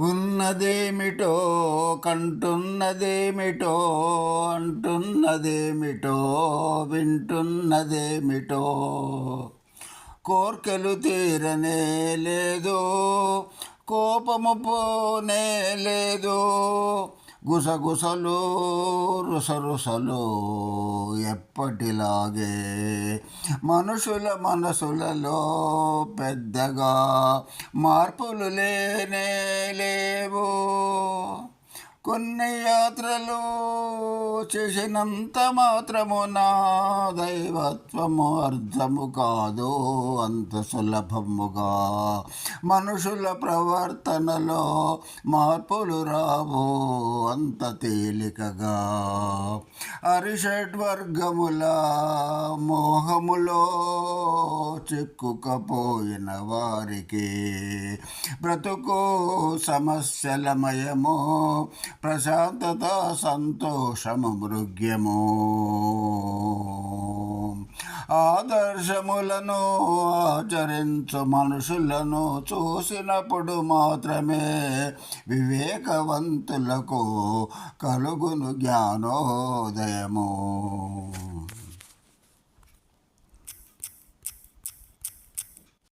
ఉన్నదేమిటో కంటున్నదేమిటో అంటున్నదేమిటో వింటున్నదేమిటో. కోర్కెలు తీరనే లేదు కోపము పోనే లేదు. గుసగుసలు రుసరుసలు ఎప్పటిలాగే మనుషుల మనసులలో పెద్దగా మార్పులు లేనే లేవు. కొన్ని యాత్రలు చేసినంత మాత్రమున దైవత్వము అర్థము కాదు అంత సులభముగా. మనుషుల ప్రవర్తనలో మార్పులు రావు అంత తేలికగా. అరిషడ్వర్గముల మోహములో చిక్కుకపోయిన వారికి బ్రతుకు సమస్యలమయము ప్రశాంతత సంతోషము మృగ్యము ఆదర్శములను ఆచరించు మనుషులను చూసినప్పుడు మాత్రమే వివేకవంతులకు కలుగును జ్ఞానోదయము.